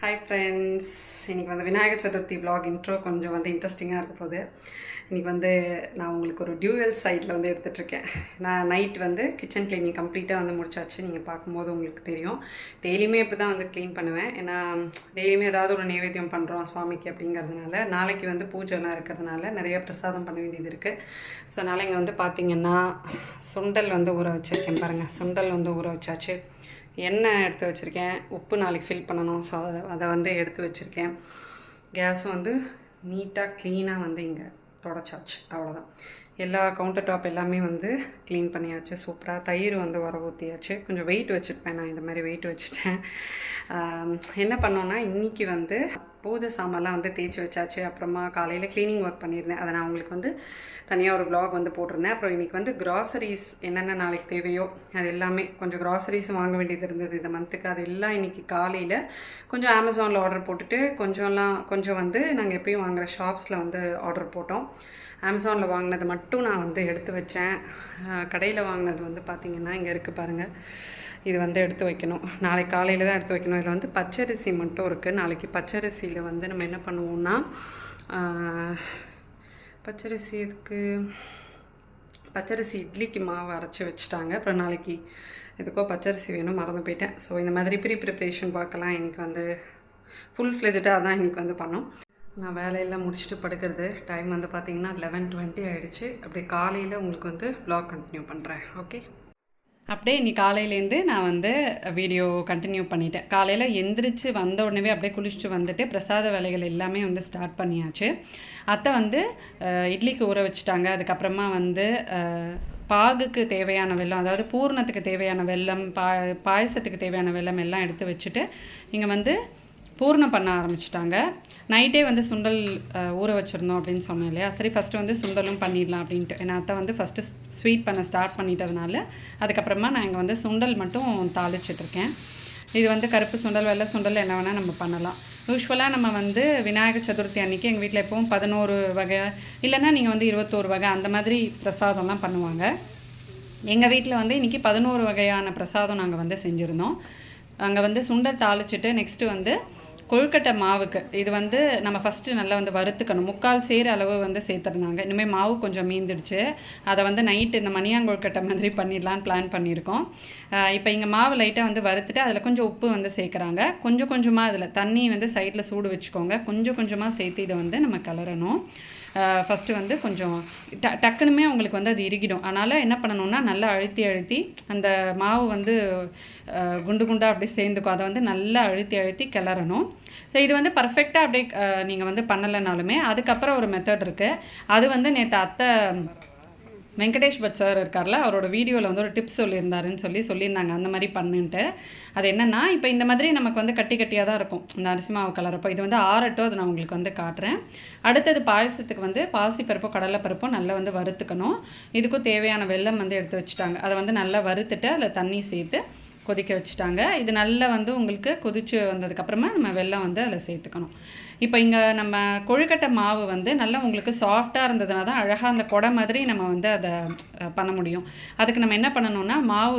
Hi friends இன்றைக்கி வந்து Vinayagar Chaturthi black intro கொஞ்சம் வந்து இன்ட்ரெஸ்டிங்காக இருக்க போகுது. இன்றைக்கி வந்து நான் உங்களுக்கு ஒரு டியூவல் சைட்டில் வந்து எடுத்துகிட்ருக்கேன் நான் நைட் வந்து கிச்சன் க்ளீனிங் கம்ப்ளீட்டாக வந்து முடிச்சாச்சு. நீங்கள் பார்க்கும்போது உங்களுக்கு தெரியும். டெய்லியுமே இப்படி தான் வந்து க்ளீன் பண்ணுவேன். ஏன்னா டெய்லியுமே ஏதாவது ஒரு நைவேத்தியம் பண்ணுறோம் சுவாமிக்கு அப்படிங்கிறதுனால. நாளைக்கு வந்து பூஜைலாம் இருக்கிறதுனால நிறைய பிரசாதம் பண்ண வேண்டியது இருக்குது ஸோ அதனால் இங்கே வந்து பார்த்திங்கன்னா சுண்டல் வந்து ஊற வச்சுருக்கேன் பாருங்கள் சுண்டல் வந்து ஊற வச்சாச்சு. எண்ணெய் எடுத்து வச்சுருக்கேன். உப்பு நாளைக்கு ஃபில் பண்ணணும். ஸோ அதை அதை வந்து எடுத்து வச்சுருக்கேன். கேஸும் வந்து நீட்டாக க்ளீனாக வந்து இங்கே தொடச்சாச்சு. அவ்வளோதான் எல்லா கவுண்டர் டாப் எல்லாமே வந்து க்ளீன் பண்ணியாச்சு. சூப்பராக தயிர் வந்து உர ஊற்றியாச்சு கொஞ்சம் வெயிட் வச்சுருப்பேன். நான் இந்த மாதிரி வெயிட் வச்சுட்டேன். என்ன பண்ணோன்னா இன்றைக்கி வந்து பூஜை சாமான்லாம் வந்து தேய்ச்சி வச்சாச்சு. அப்புறமா காலையில் க்ளீனிங் ஒர்க் பண்ணியிருந்தேன். அதை நான் உங்களுக்கு வந்து தனியாக ஒரு ப்ளாக் வந்து போட்டிருந்தேன். அப்புறம் இன்றைக்கி வந்து க்ராசரிஸ் என்னென்ன நாளைக்கு தேவையோ அது எல்லாமே கொஞ்சம் க்ராசரிஸ் வாங்க வேண்டியது இருந்தது இந்த மந்த்துக்கு அது எல்லாம் இன்றைக்கி காலையில் கொஞ்சம் அமேசானில் ஆர்டர் போட்டுட்டு கொஞ்சம்லாம் கொஞ்சம் வந்து நாங்கள் எப்பயும் வாங்குகிற ஷாப்ஸில் வந்து ஆர்டர் போட்டோம். அமேசானில் வாங்கினது மட்டும் நான் வந்து எடுத்து வச்சேன். கடையில் வாங்கினது வந்து பார்த்திங்கன்னா இங்கே இருக்குது பாருங்கள் இது வந்து எடுத்து வைக்கணும். நாளைக்கு காலையில் தான் எடுத்து வைக்கணும். இதில் வந்து பச்சரிசி மட்டும் இருக்குது நாளைக்கு பச்சரிசியில் வந்து நம்ம என்ன பண்ணுவோம்னா பச்சரிசி இதுக்கு பச்சரிசி இட்லிக்கு மாவு அரைச்சி வச்சுட்டாங்க. அப்புறம் நாளைக்கு எதுக்கோ பச்சரிசி வேணும். மறந்து போயிட்டேன். ஸோ இந்த மாதிரி ப்ரீ ப்ரிப்ரேஷன் பார்க்கலாம் இன்றைக்கி வந்து ஃபுல் ஃப்ளெஜ்டாக தான் இன்றைக்கி வந்து பண்ணோம். நான் வேலையெல்லாம் முடிச்சுட்டு படுக்கிறது. டைம் வந்து பார்த்திங்கன்னா லெவன் டுவெண்ட்டி ஆகிடுச்சு அப்படியே காலையில் உங்களுக்கு வந்து ப்ளாக் கண்டினியூ பண்ணுறேன் ஓகே அப்படியே இன்னைக்கு காலையிலேருந்து நான் வந்து வீடியோ கண்டினியூ பண்ணிட்டேன். காலையில் எந்திரிச்சு வந்த உடனே அப்படியே குளிச்சுட்டு வந்துட்டு பிரசாத வேலைகள் எல்லாமே வந்து ஸ்டார்ட் பண்ணியாச்சு. அத்தை வந்து இட்லிக்கு ஊற வச்சுட்டாங்க. அதுக்கப்புறமா வந்து பாகுக்கு தேவையான வெல்லம் அதாவது பூர்ணத்துக்கு தேவையான வெல்லம் பா பாயசத்துக்கு தேவையான வெல்லம் எல்லாம் எடுத்து வச்சுட்டு இங்கே வந்து பூர்ணம் பண்ண ஆரம்பிச்சிட்டாங்க. நைட்டே வந்து சுண்டல் ஊற வச்சுருந்தோம் அப்படின்னு சொன்னேன் இல்லையா? சரி ஃபஸ்ட்டு வந்து சுண்டலும் பண்ணிடலாம் அப்படின்ட்டு. ஏன்னா அத்தை வந்து ஃபஸ்ட்டு ஸ்வீட் பண்ண ஸ்டார்ட் பண்ணிட்டதுனால அதுக்கப்புறமா நான் இங்கே வந்து சுண்டல் மட்டும் தாளிச்சிட்ருக்கேன் இது வந்து கருப்பு சுண்டல் வெள்ளை சுண்டல் என்ன வேணால் நம்ம பண்ணலாம். யூஸ்வலாக நம்ம வந்து விநாயகர் சதுர்த்தி அன்னைக்கு எங்கள் வீட்டில் எப்பவும் பதினோரு வகை இல்லைன்னா நீங்கள் வந்து இருபத்தோரு வகை அந்த மாதிரி பிரசாதம்லாம் பண்ணுவாங்க. எங்கள் வீட்டில் வந்து இன்றைக்கி பதினோரு வகையான பிரசாதம் நாங்கள் வந்து செஞ்சுருந்தோம். அங்கே வந்து சுண்டல் தாளிச்சிட்டு நெக்ஸ்ட்டு வந்து கொழுக்கட்டை மாவுக்கு இது வந்து நம்ம ஃபஸ்ட்டு நல்லா வந்து வறுத்துக்கணும். முக்கால் சேர அளவு வந்து சேர்த்துருந்தாங்க. இனிமேல் மாவு கொஞ்சம் மீந்துடுச்சு. அதை வந்து நைட்டு இந்த மணியாங்கொழுக்கட்டை மாதிரி பண்ணிடலான்னு பிளான் பண்ணியிருக்கோம். இப்போ இங்கே மாவு லைட்டாக வந்து வறுத்துட்டு அதில் கொஞ்சம் உப்பு வந்து சேர்க்குறாங்க. கொஞ்சம் கொஞ்சமாக அதில் தண்ணி வந்து சைடில் சூடு வச்சுக்கோங்க. கொஞ்சம் கொஞ்சமாக சேர்த்து இதை வந்து நம்ம கலரணும். ஃபஸ்ட்டு வந்து கொஞ்சம் ட டக்குனுமே அவங்களுக்கு வந்து அது இறுகிடும். அதனால் என்ன பண்ணணும்னா நல்லா அழுத்தி அழுத்தி அந்த மாவு வந்து குண்டு குண்டாக அப்படியே சேர்ந்துக்கும். அதை வந்து நல்லா அழுத்தி அழுத்தி கிளறணும். ஸோ இது வந்து பர்ஃபெக்டாக அப்படியே நீங்கள் வந்து பண்ணலைனாலுமே அதுக்கப்புறம் ஒரு மெத்தட் இருக்குது அது வந்து நேற்று அத்தை வெங்கடேஷ் பட் சார் இருக்கார்ல அவரோட வீடியோவில் வந்து ஒரு டிப்ஸ் சொல்லியிருந்தாருன்னு சொல்லி சொல்லியிருந்தாங்க. அந்த மாதிரி பண்ணுன்ட்டு. அது என்னென்னா இப்போ இந்த மாதிரி நமக்கு வந்து கட்டி கட்டியாக தான் இருக்கும். இந்த அரிசி மாவு கலரப்போ. இது வந்து ஆறட்டும் அதை நான் உங்களுக்கு வந்து காட்டுறேன். அடுத்தது பாயசத்துக்கு வந்து பாசிப்பருப்போ கடலைப்பருப்போ நல்லா வந்து வறுத்துக்கணும். இதுக்கும் தேவையான வெல்லம் வந்து எடுத்து வச்சுட்டாங்க. அதை வந்து நல்லா வறுத்துட்டு அதில் தண்ணி சேர்த்து கொதிக்க வச்சுட்டாங்க. இது நல்லா வந்து உங்களுக்கு கொதிச்சு வந்ததுக்கப்புறமா நம்ம வெல்லம் வந்து அதில் சேர்த்துக்கணும். இப்போ இங்கே நம்ம கொழுக்கட்டை மாவு வந்து நல்லா உங்களுக்கு சாஃப்டாக இருந்ததுனா தான் அழகாக அந்த கொடை மாதிரி நம்ம வந்து அதை பண்ண முடியும். அதுக்கு நம்ம என்ன பண்ணணும்னா மாவு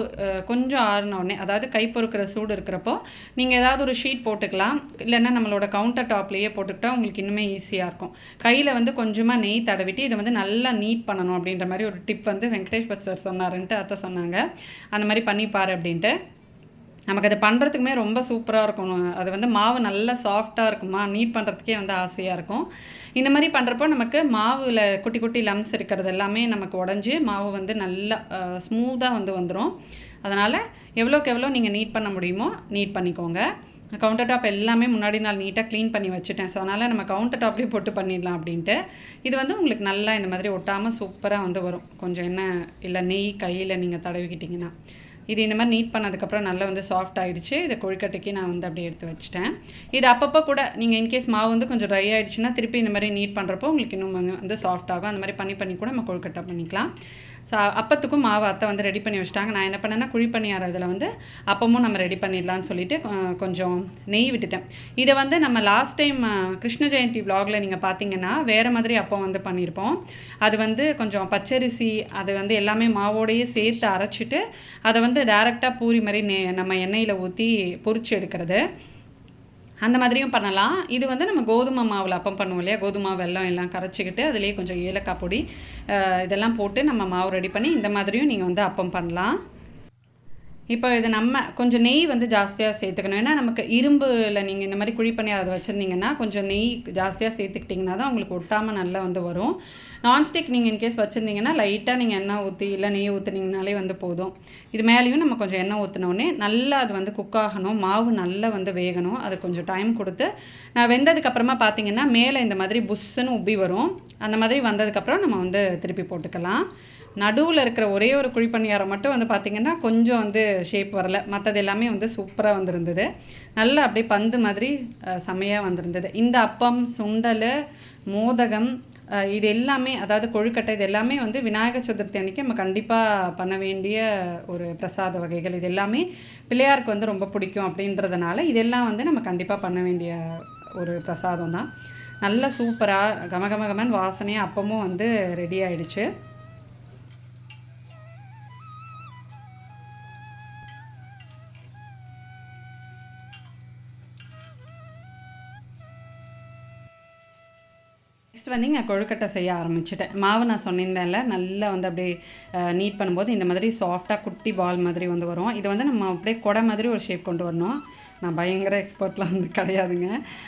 கொஞ்சம் ஆறின உடனே அதாவது கை பொறுக்கிற சூடு இருக்கிறப்போ நீங்கள் ஏதாவது ஒரு ஷீட் போட்டுக்கலாம். இல்லைன்னா நம்மளோட கவுண்டர் டாப்லேயே போட்டுக்கிட்டால் உங்களுக்கு இன்னுமே ஈஸியாக இருக்கும். கையில் வந்து கொஞ்சமாக நெய் தடவிட்டு இதை வந்து நல்லா நீட் பண்ணணும் அப்படின்ற மாதிரி ஒரு டிப் வந்து வெங்கடேஷ் பட் சார் சொன்னாருன்ட்டு அத்தை சொன்னாங்க. அந்த மாதிரி பண்ணிப்பார் அப்படின்ட்டு. நமக்கு அது பண்ணுறதுக்குமே ரொம்ப சூப்பராக இருக்கும். அது வந்து மாவு நல்லா சாஃப்டாக இருக்குமா? நீட் பண்ணுறதுக்கே வந்து ஆசையாக இருக்கும். இந்த மாதிரி பண்ணுறப்போ நமக்கு மாவில் குட்டி குட்டி லம்ஸ் இருக்கிறது எல்லாமே நமக்கு உடஞ்சி மாவு வந்து நல்லா ஸ்மூத்தாக வந்து வந்துடும் அதனால் எவ்வளோக்கு எவ்வளோ நீங்கள் நீட் பண்ண முடியுமோ நீட் பண்ணிக்கோங்க. கவுண்டர் டாப் எல்லாமே முன்னாடி நாள் நீட்டாக க்ளீன் பண்ணி வச்சுட்டேன். ஸோ அதனால் நம்ம கவுண்டர் டாப்லேயே போட்டு பண்ணிடலாம் அப்படின்ட்டு. இது வந்து உங்களுக்கு நல்லா இந்த மாதிரி ஒட்டாமல் சூப்பராக வந்து வரும். கொஞ்சம் என்ன இல்லை நெய் கையில் நீங்கள் தடவிக்கிட்டிங்கன்னா. இது இந்த மாதிரி நீட் பண்ணதுக்கப்புறம் நல்லா வந்து சாஃப்ட் ஆகிடுச்சு இதை கொழுக்கட்டைக்கு நான் வந்து அப்படியே எடுத்து வச்சிட்டேன். இது அப்பப்போ கூட நீங்கள் இன்கேஸ் மாவு வந்து கொஞ்சம் ட்ரை ஆகிடுச்சுன்னா திருப்பி இந்த மாதிரி நீட் பண்ணுறப்போ உங்களுக்கு இன்னும் வந்து சாஃப்ட் ஆகும். அந்த மாதிரி பண்ணி பண்ணி கூட நம்ம கொழுக்கட்டை பண்ணிக்கலாம். ஸோ அப்பத்துக்கும் மாவு அத்தை வந்து ரெடி பண்ணி வச்சுட்டாங்க. நான் என்ன பண்ணேன்னா குழி பணியார இதில் வந்து அப்பமும் நம்ம ரெடி பண்ணிடலாம்னு சொல்லிட்டு கொஞ்சம் நெய் விட்டுட்டேன். இதை வந்து நம்ம லாஸ்ட் டைம் கிருஷ்ண ஜெயந்தி விலாகில் நீங்கள் பார்த்தீங்கன்னா வேறு மாதிரி அப்போ வந்து பண்ணியிருப்போம் அது வந்து கொஞ்சம் பச்சரிசி அது வந்து எல்லாமே மாவோடையே சேர்த்து அரைச்சிட்டு அதை வந்து டேரெக்டாக பூரி மாதிரி நெ நம்ம எண்ணெயில் ஊற்றி பொரிச்சு எடுக்கிறது. அந்த மாதிரியும் பண்ணலாம். இது வந்து நம்ம கோதுமை மாவில் அப்பம் பண்ணுவோம் இல்லையா? கோதுமை வெல்லம் எல்லாம் கரைச்சிக்கிட்டு அதுலேயே கொஞ்சம் ஏலக்காய் பொடி இதெல்லாம் போட்டு நம்ம மாவு ரெடி பண்ணி இந்த மாதிரியும் நீங்கள் வந்து அப்பம் பண்ணலாம். இப்போ இது நம்ம கொஞ்சம் நெய் வந்து ஜாஸ்தியாக சேர்த்துக்கணும். ஏன்னா நமக்கு இரும்பில் நீங்கள் இந்த மாதிரி குழிப்பண்ணி அதை வச்சுருந்தீங்கன்னா கொஞ்சம் நெய் ஜாஸ்தியாக சேர்த்துக்கிட்டிங்கன்னா தான் உங்களுக்கு ஒட்டாமல் நல்லா வந்து வரும். நான்ஸ்டிக் நீங்கள் இன்கேஸ் வச்சுருந்தீங்கன்னா லைட்டாக நீங்கள் எண்ணெய் ஊற்றி இல்லை நெய் ஊற்றுனீங்கனாலே வந்து போதும். இது மேலேயும் நம்ம கொஞ்சம் எண்ணெய் ஊற்றினோடனே நல்லா அது வந்து குக் ஆகணும். மாவு நல்லா வந்து வேகணும். அது கொஞ்சம் டைம் கொடுத்து நான் வெந்ததுக்கப்புறமா பார்த்தீங்கன்னா மேலே இந்த மாதிரி புஷ்ஷுன்னு உப்பி வரும். அந்த மாதிரி வந்ததுக்கப்புறம் நம்ம வந்து திருப்பி போட்டுக்கலாம். நடுவில் இருக்கிற ஒரே ஒரு குழிப்பணியாரம் மட்டும் வந்து பார்த்திங்கன்னா கொஞ்சம் வந்து ஷேப் வரல. மற்றது எல்லாமே வந்து சூப்பராக வந்திருந்தது. நல்லா அப்படியே பந்து மாதிரி செமையாக வந்திருந்தது. இந்த அப்பம் சுண்டல் மோதகம் இது எல்லாமே அதாவது கொழுக்கட்டை இது எல்லாமே வந்து விநாயகர் சதுர்த்தி அன்னைக்கு நம்ம கண்டிப்பாக பண்ண வேண்டிய ஒரு பிரசாத வகைகள். இது எல்லாமே பிள்ளையாருக்கு வந்து ரொம்ப பிடிக்கும் அப்படின்றதுனால இதெல்லாம் வந்து நம்ம கண்டிப்பாக பண்ண வேண்டிய ஒரு பிரசாதம் தான் நல்ல சூப்பராக கம கம கமன் வாசனையாக அப்பமும் வந்து ரெடி ஆயிடுச்சு. நெக்ஸ்ட் வந்து இங்கே கொழுக்கட்டை செய்ய ஆரம்பிச்சிட்டேன். மாவு நான் சொன்னிருந்தேன்ல நல்லா வந்து அப்படியே நீட் பண்ணும்போது இந்த மாதிரி சாஃப்டாக குட்டி பால் மாதிரி வந்து வரும். இது வந்து நம்ம அப்படியே கொடை மாதிரி ஒரு ஷேப் கொண்டு வரணும். நான் பயங்கர எக்ஸ்பர்ட்லாம் வந்து கிடையாதுங்க.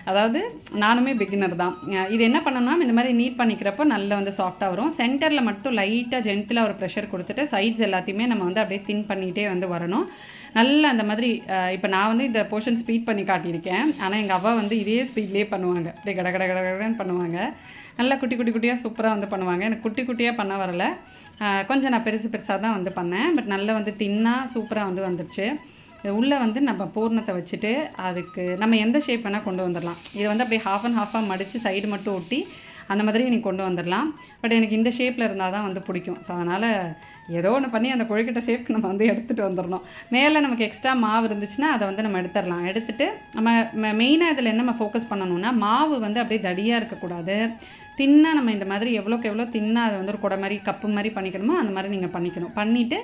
அதாவது நானுமே பிகினர் தான். இது என்ன பண்ணணும் இந்த மாதிரி நீட் பண்ணிக்கிறப்போ நல்லா வந்து சாஃப்டாக வரும். சென்டரில் மட்டும் லைட்டாக ஜென்டிலாக ஒரு ப்ரெஷர் கொடுத்துட்டு சைட்ஸ் எல்லாத்தையுமே நம்ம வந்து அப்படியே தின் பண்ணிகிட்டே வந்து வரணும். நல்ல அந்த மாதிரி இப்போ நான் வந்து இந்த போர்ஷன் ஸ்பீட் பண்ணி காட்டியிருக்கேன். ஆனால் எங்கள் அவ்வா வந்து இதே ஸ்பீட்லேயே பண்ணுவாங்க. அப்படியே கட கட பண்ணுவாங்க. நல்லா குட்டி குட்டி குட்டியாக சூப்பராக வந்து பண்ணுவாங்க. எனக்கு குட்டி குட்டியாக பண்ண வரல. கொஞ்சம் நான் பெருசு பெருசாக தான் வந்து பண்ணேன். பட் நல்லா வந்து தின்னாக சூப்பராக வந்து வந்துருச்சு. உள்ளே வந்து நம்ம பூர்ணத்தை வச்சுட்டு அதுக்கு நம்ம எந்த ஷேப் வேணால் கொண்டு வந்துடலாம் இதை வந்து அப்படியே ஹாஃப் அண்ட் ஹாஃபாக மடித்து சைடு மட்டும் ஒட்டி அந்த மாதிரி நீ கொண்டு வந்துடலாம் பட் எனக்கு இந்த ஷேப்பில் இருந்தால் தான் வந்து பிடிக்கும். ஸோ அதனால் ஏதோ ஒன்று பண்ணி அந்த கொழுக்கட்டை ஷேப்க்கு நம்ம வந்து எடுத்துகிட்டு வந்துடணும் மேலே நமக்கு எக்ஸ்ட்ரா மாவு இருந்துச்சுன்னா அதை வந்து நம்ம எடுத்துடலாம் எடுத்துகிட்டு நம்ம மெயினாக இதில் என்ன நம்ம ஃபோக்கஸ் பண்ணணும்னா மாவு வந்து அப்படியே தடியாக இருக்கக்கூடாது. தின்னாக நம்ம இந்த மாதிரி எவ்வளோக்கு எவ்வளோ தின்னாக அதை வந்து ஒரு குடை மாதிரி கப்பு மாதிரி பண்ணிக்கணுமோ அந்த மாதிரி நீங்கள் பண்ணிக்கணும். பண்ணிவிட்டு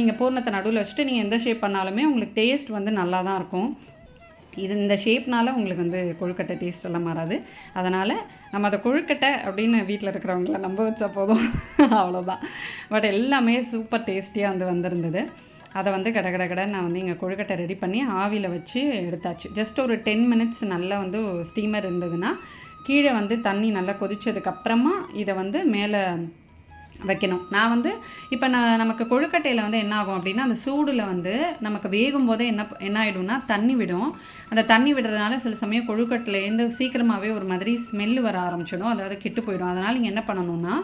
நீங்கள் பூர்ணத்தை நடுவில் வச்சுட்டு நீங்கள் எந்த ஷேப் பண்ணாலுமே உங்களுக்கு டேஸ்ட் வந்து நல்லா தான் இருக்கும். இது இந்த ஷேப்னால உங்களுக்கு வந்து கொழுக்கட்டை டேஸ்ட் எல்லாம் மாறாது அதனால் நம்ம அதை கொழுக்கட்டை அப்படின்னு வீட்டில் இருக்கிறவங்கள நம்ப வச்சா போதும். அவ்வளோதான் பட் எல்லாமே சூப்பர் டேஸ்டியாக வந்து வந்திருந்தது. அதை வந்து கட கட கட நான் வந்து இங்கே கொழுக்கட்டை ரெடி பண்ணி ஆவியில் வச்சு எடுத்தாச்சு. ஜஸ்ட் ஒரு டென் மினிட்ஸ் நல்லா வந்து ஸ்டீமர் இருந்ததுன்னா கீழே வந்து தண்ணி நல்லா கொதித்ததுக்கப்புறமா இதை வந்து மேலே வைக்கணும். நான் வந்து இப்போ நான் நமக்கு கொழுக்கட்டையில் வந்து என்ன ஆகும் அப்படின்னா அந்த சூடில் வந்து நமக்கு வேகும் போதே என்ன என்ன ஆகிடும்னா தண்ணி விடும். அந்த தண்ணி விடுறதுனால சில சமயம் கொழுக்கட்டையிலேருந்து சீக்கிரமாகவே ஒரு மாதிரி ஸ்மெல் வர ஆரம்பிச்சிடும். அதாவது கெட்டு போயிடும். அதனால் நீங்கள் என்ன பண்ணணும்னா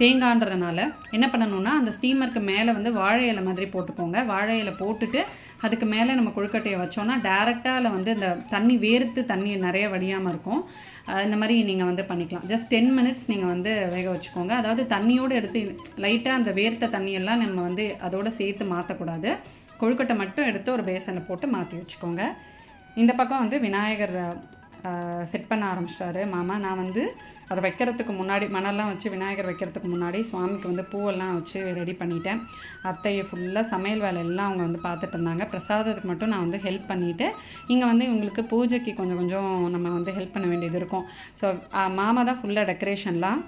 தேங்கான்றதுனால என்ன பண்ணணும்னா அந்த ஸ்டீமருக்கு மேலே வந்து வாழை இலை மாதிரி போட்டுக்கோங்க. வாழை இலை போட்டுட்டு அதுக்கு மேலே நம்ம கொழுக்கட்டையை வச்சோன்னா டேரெக்டாக அதில் வந்து இந்த தண்ணி வேர்த்து தண்ணி நிறைய வடியாமல் இருக்கும். இந்த மாதிரி நீங்கள் வந்து பண்ணிக்கலாம். ஜஸ்ட் டென் மினிட்ஸ் நீங்கள் வந்து வேக வச்சுக்கோங்க. அதாவது தண்ணியோடு எடுத்து லைட்டாக அந்த வேர்த்த தண்ணியெல்லாம் நம்ம வந்து அதோடு சேர்த்து மாற்றக்கூடாது கொழுக்கட்டை மட்டும் எடுத்து ஒரு பேசனில் போட்டு மாற்றி வச்சுக்கோங்க. இந்த பக்கம் வந்து விநாயகர் செட் பண்ண ஆரம்பிச்சிட்டாரு. மாமா நான் வந்து அதை வைக்கிறதுக்கு முன்னாடி மணல்லாம் வச்சு விநாயகர் வைக்கிறதுக்கு முன்னாடி சுவாமிக்கு வந்து பூவெல்லாம் வச்சு ரெடி பண்ணிட்டேன். அத்தையை ஃபுல்லாக சமையல் வேலை எல்லாம் அவங்க வந்து பார்த்துட்டு இருந்தாங்க. பிரசாதத்துக்கு மட்டும் நான் வந்து ஹெல்ப் பண்ணிவிட்டு இங்கே வந்து இவங்களுக்கு பூஜைக்கு கொஞ்சம் கொஞ்சம் நம்ம வந்து ஹெல்ப் பண்ண வேண்டியது இருக்கும். ஸோ மாமா தான் ஃபுல்லாக டெக்கரேஷன்லாம்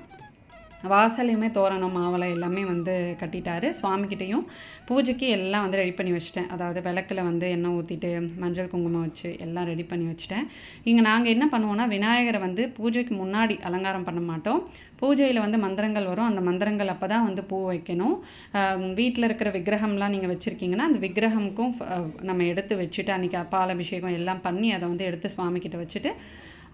வாசலையுமே தோரணம் மாவளை எல்லாமே வந்து கட்டிட்டாரு. சுவாமிக்கிட்டேயும் பூஜைக்கு எல்லாம் வந்து ரெடி பண்ணி வச்சுட்டேன். அதாவது விளக்கில் வந்து எண்ணெய் ஊற்றிட்டு மஞ்சள் குங்குமம் வச்சு எல்லாம் ரெடி பண்ணி வச்சுட்டேன். இங்கே நாங்கள் என்ன பண்ணுவோன்னா விநாயகரை வந்து பூஜைக்கு முன்னாடி அலங்காரம் பண்ண மாட்டோம். பூஜையில் வந்து மந்திரங்கள் வரும். அந்த மந்திரங்கள் அப்போ தான் வந்து பூ வைக்கணும். வீட்டில் இருக்கிற விக்கிரகம்லாம் நீங்கள் வச்சுருக்கீங்கன்னா அந்த விக்கிரகமுக்கும் நம்ம எடுத்து வச்சுட்டு அன்றைக்கி பால் அபிஷேகம் எல்லாம் பண்ணி அதை வந்து எடுத்து சுவாமிக்கிட்ட வச்சுட்டு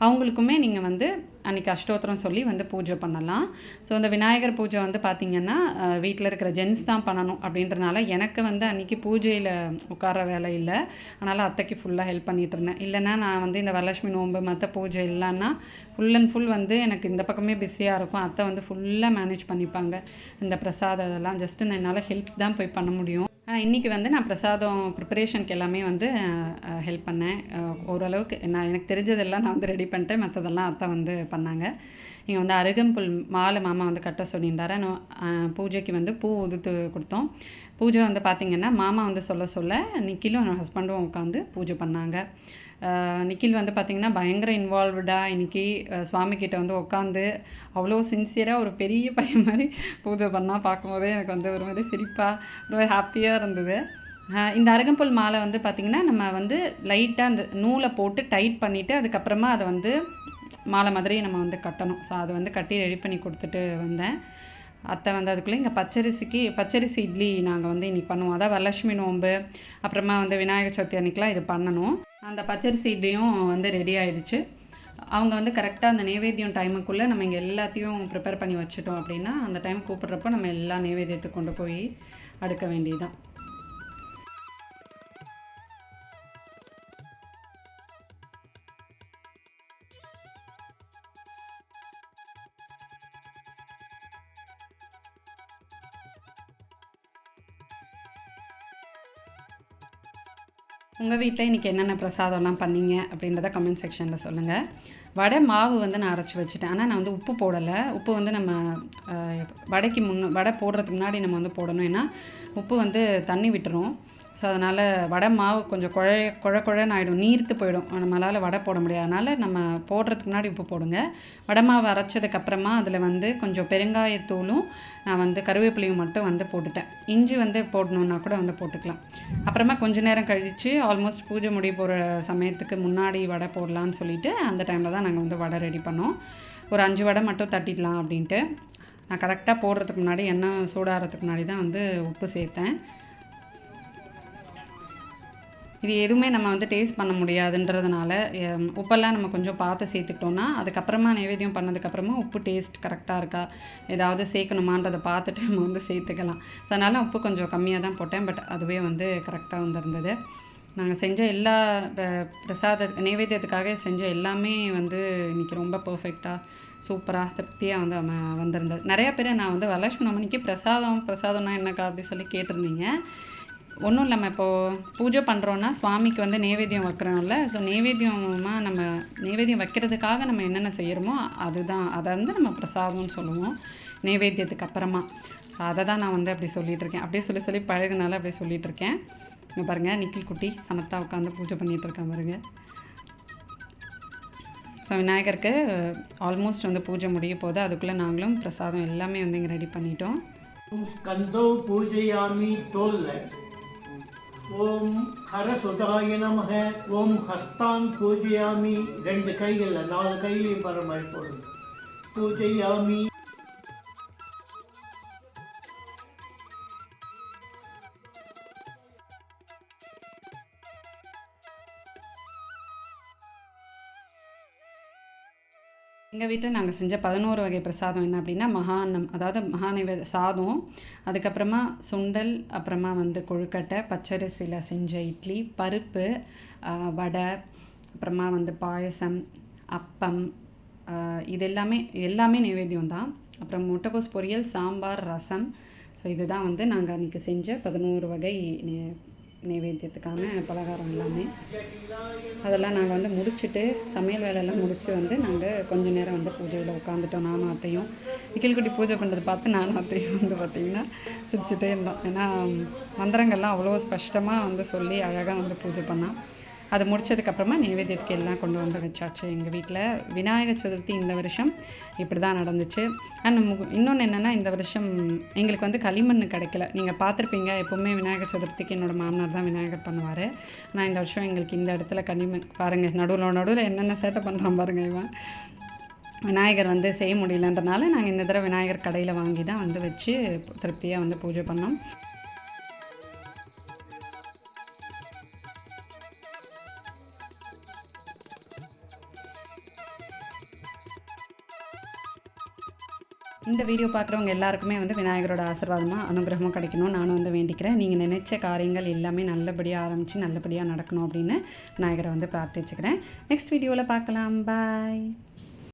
அவங்களுக்குமே நீங்கள் வந்து அன்றைக்கி அஷ்டோத்திரம் சொல்லி வந்து பூஜை பண்ணலாம். ஸோ அந்த விநாயகர் பூஜை வந்து பார்த்திங்கன்னா வீட்டில் இருக்கிற ஜென்ஸ் தான் பண்ணணும் அப்படின்றனால எனக்கு வந்து அன்றைக்கி பூஜையில் உட்கார வேலை இல்லை. அதனால் அத்தைக்கு ஃபுல்லாக ஹெல்ப் பண்ணிட்டு இருந்தேன். இல்லைன்னா நான் வந்து இந்த வரலட்சுமி நோன்பு மற்ற பூஜை இல்லைன்னா ஃபுல் அண்ட் ஃபுல் வந்து எனக்கு இந்த பக்கமே பிஸியாக இருக்கும். அத்தை வந்து ஃபுல்லாக மேனேஜ் பண்ணிப்பாங்க. இந்த பிரசாதம் இதெல்லாம். ஜஸ்ட்டு நான் என்னால் ஹெல்ப் தான் போய் பண்ண முடியும். ஆனால் இன்றைக்கி வந்து நான் பிரசாதம் ப்ரிப்பரேஷனுக்கு எல்லாமே வந்து ஹெல்ப் பண்ணேன். ஓரளவுக்கு நான் எனக்கு தெரிஞ்சதெல்லாம் நான் வந்து ரெடி பண்ணிட்டேன். மற்றதெல்லாம் அத்தை வந்து பண்ணாங்க. இங்கே வந்து அருகம்புல் மாலை மாமா வந்து கட்ட சொல்லியிருந்தாரு. நான், பூஜைக்கு வந்து பூ உதுத்து கொடுத்தோம். பூஜை வந்து பார்த்திங்கன்னா மாமா வந்து சொல்ல சொல்ல நிக்கிலும் என் ஹஸ்பண்டும் உட்காந்து பூஜை பண்ணாங்க. நிக்கில் வந்து பார்த்திங்கன்னா பயங்கர இன்வால்வ்டாக இன்றைக்கி சுவாமிக்கிட்ட வந்து உட்காந்து அவ்வளோ சின்சியராக ஒரு பெரிய பையன் மாதிரி பூஜை பண்ணால் பார்க்கும்போதே எனக்கு வந்து ஒரு மாதிரி சிரிப்பாக ரொம்ப ஹாப்பியாக இருந்தது. இந்த அருகம்புல் மாலை வந்து பார்த்திங்கன்னா நம்ம வந்து லைட்டாக அந்த நூலை போட்டு டைட் பண்ணிவிட்டு அதுக்கப்புறமா அதை வந்து மாலை மாதிரி நம்ம வந்து கட்டணும். ஸோ அதை வந்து கட்டி ரெடி பண்ணி கொடுத்துட்டு வந்தேன். அத்தை வந்து அதுக்குள்ளே இங்கே பச்சரிசிக்கு பச்சரிசி இட்லி நாங்கள் வந்து இன்றைக்கி பண்ணுவோம். அதான் வரலட்சுமி நோன்பு அப்புறமா வந்து விநாயகர் சதுர்த்தி அன்றைக்கெலாம் இது பண்ணணும். அந்த பச்சரிசி இட்லியும் வந்து ரெடி ஆயிடுச்சு. அவங்க வந்து கரெக்டாக அந்த நைவேத்தியம் டைமுக்குள்ளே நம்ம இங்கே எல்லாத்தையும் ப்ரிப்பேர் பண்ணி வச்சுட்டோம் அப்படின்னா அந்த டைம் கூப்பிட்றப்போ நம்ம எல்லா நைவேத்தியத்துக்கு கொண்டு போய் அடுக்க வேண்டியதுதான். உங்கள் வீட்டில் இன்றைக்கி என்னென்ன பிரசாதம்லாம் பண்ணீங்க அப்படின்றத கமெண்ட் செக்ஷனில் சொல்லுங்கள் வடை மாவு வந்து நான் அரைச்சி வச்சுட்டேன். ஆனால் நான் வந்து உப்பு போடலை. உப்பு வந்து நம்ம வடைக்கு முன்ன வடை போடுறதுக்கு முன்னாடி நம்ம வந்து போடணும். ஏன்னா உப்பு வந்து தண்ணி விட்டுரும். ஸோ அதனால் வடை மாவு கொஞ்சம் குழ குழ குழன்னு ஆகிடும் நீர்த்து போயிடும். நம்மளால் வடை போட முடியாது. அதனால் நம்ம போடுறதுக்கு முன்னாடி உப்பு போடுங்க. வடை மாவு அரைச்சதுக்கப்புறமா அதில் வந்து கொஞ்சம் பெருங்காயத்தூளும் நான் வந்து கருவேப்பிலையும் மட்டும் வந்து போட்டுட்டேன். இஞ்சி வந்து போடணுன்னா கூட வந்து போட்டுக்கலாம். அப்புறமா கொஞ்ச நேரம் கழித்து ஆல்மோஸ்ட் பூஜை முடிய போகிற சமயத்துக்கு முன்னாடி வடை போடலான்னு சொல்லிட்டு அந்த டைமில் தான் நாங்கள் வந்து வடை ரெடி பண்ணோம். ஒரு அஞ்சு வடை மட்டும் தட்டிடலாம் அப்படின்ட்டு. நான் கரெக்டாக போடுறதுக்கு முன்னாடி எண்ணெய் சூடாகிறதுக்கு முன்னாடி தான் வந்து உப்பு சேர்த்தேன். இது எதுவுமே நம்ம வந்து டேஸ்ட் பண்ண முடியாதுன்றதுனால உப்பெல்லாம் நம்ம கொஞ்சம் பார்த்து சேர்த்துக்கிட்டோம்னா அதுக்கப்புறமா நைவேத்தியம் பண்ணதுக்கப்புறமா உப்பு டேஸ்ட் கரெக்டாக இருக்கா? ஏதாவது சேர்க்கணுமான்றதை பார்த்துட்டு நம்ம வந்து சேர்த்துக்கலாம். ஸோ அதனால் உப்பு கொஞ்சம் கம்மியாக தான் போட்டேன். பட் அதுவே வந்து கரெக்டாக வந்திருந்தது. நாங்கள் செஞ்ச எல்லா பிரசாத நைவேத்தியத்துக்காக செஞ்ச எல்லாமே வந்து இன்றைக்கி ரொம்ப பர்ஃபெக்டாக சூப்பராக திருப்தியாக வந்து அவன் வந்திருந்தது. நிறையா பேர் நான் வந்து வரலட்சுமி அம்மனிக்கு பிரசாதம் பிரசாதம்னா என்னக்கா அப்படி சொல்லி கேட்டிருந்தீங்க. ஒன்றும் இல்லாமல் இப்போது பூஜை பண்ணுறோன்னா சுவாமிக்கு வந்து நைவேத்தியம் வைக்கிறோம்ல. ஸோ நைவேத்தியமாக நம்ம நைவேத்தியம் வைக்கிறதுக்காக நம்ம என்னென்ன செய்கிறோமோ அதுதான். அதை வந்து நம்ம பிரசாதம்னு சொல்லுவோம். நைவேத்தியத்துக்கு அப்புறமா. அதை தான் நான் வந்து அப்படி சொல்லிகிட்ருக்கேன் அப்படியே சொல்லி சொல்லி பழகுனால அப்படியே சொல்லிகிட்ருக்கேன் இங்கே பாருங்கள் நிக்கில் குட்டி சமத்தா உட்காந்து பூஜை பண்ணிகிட்ருக்கேன் பாருங்கள் ஸோ விநாயகருக்கு ஆல்மோஸ்ட் வந்து பூஜை முடிய போது அதுக்குள்ளே நாங்களும் பிரசாதம் எல்லாமே வந்து இங்கே ரெடி பண்ணிட்டோம். ஸ்கந்தோ பூஜையாமி தோல்லை. ॐ ஹரசுதாய நமக ஓம் ஹஸ்தான் பூஜையாமி. ரெண்டு கைகளில் நாலு கையிலையும் பரமாய் போடுங்க. பூஜையாமி. எங்கள் வீட்டில் நாங்கள் செஞ்ச பதினோரு வகை பிரசாதம் என்ன அப்படின்னா மகான்னம் அதாவது மகாநிவேத சாதம். அதுக்கப்புறமா சுண்டல் அப்புறமா வந்து கொழுக்கட்டை பச்சரிசியில் செஞ்ச இட்லி பருப்பு வடை அப்புறமா வந்து பாயசம் அப்பம் இது எல்லாமே எல்லாமே நைவேத்தியம் தான். அப்புறம் முட்டைக்கோஸ் பொரியல் சாம்பார் ரசம். ஸோ இதுதான் வந்து நாங்கள் அன்றைக்கி செஞ்ச பதினோரு வகை நைவேத்தியத்துக்கான பலகாரம் எல்லாமே. அதெல்லாம் நாங்கள் வந்து முடிச்சுட்டு சமையல் வேலையெல்லாம் முடித்து வந்து நாங்கள் கொஞ்ச நேரம் வந்து பூஜையில் உட்காந்துட்டோம் நானும் அத்தையும். நிக்கில்குட்டி பூஜை பண்ணுறது பார்த்து நானும் அத்தையும் வந்து பார்த்திங்கன்னா சிரிச்சுட்டே இருந்தோம். ஏன்னா மந்திரங்கள்லாம் அவ்வளோ ஸ்பஷ்டமாக வந்து சொல்லி அழகாக வந்து பூஜை பண்ணான் அது முடிச்சதுக்கப்புறமா நைவேத்தியத்துக்கு எல்லாம் கொண்டு வந்து வச்சாச்சு எங்கள் வீட்டில். விநாயகர் சதுர்த்தி இந்த வருஷம் இப்படி தான் நடந்துச்சு. அண்ட் இன்னொன்று என்னென்னா இந்த வருஷம் எங்களுக்கு வந்து களிமண் கிடைக்கல. நீங்கள் பார்த்துருப்பீங்க எப்போவுமே விநாயகர் சதுர்த்திக்கு என்னோட மாமனார் தான் விநாயகர் பண்ணுவார். ஆனால் இந்த வருஷம் எங்களுக்கு இந்த இடத்துல களிமண் பாருங்கள் நடுவில் நடுவில் என்னென்ன சேட்டை பண்ணுறோம் பாருங்கள் இவன். விநாயகர் வந்து செய்ய முடியலன்றனால நாங்கள் இந்த தடவை விநாயகர் கடையில் வாங்கி தான் வந்து வச்சு திருப்தியாக வந்து பூஜை பண்ணோம். இந்த வீடியோ பார்க்குறவங்க எல்லாருக்குமே வந்து விநாயகரோட ஆசீர்வாதமாக அனுகிரகமாக கிடைக்கணும் நானும் வந்து வேண்டிக்கிறேன். நீங்கள் நினைச்ச காரியங்கள் எல்லாமே நல்லபடியாக ஆரம்பித்து நல்லபடியாக நடக்கணும் அப்படின்னு விநாயகரை வந்து பிரார்த்திச்சுக்கிறேன். நெக்ஸ்ட் வீடியோவில் பார்க்கலாம். பாய்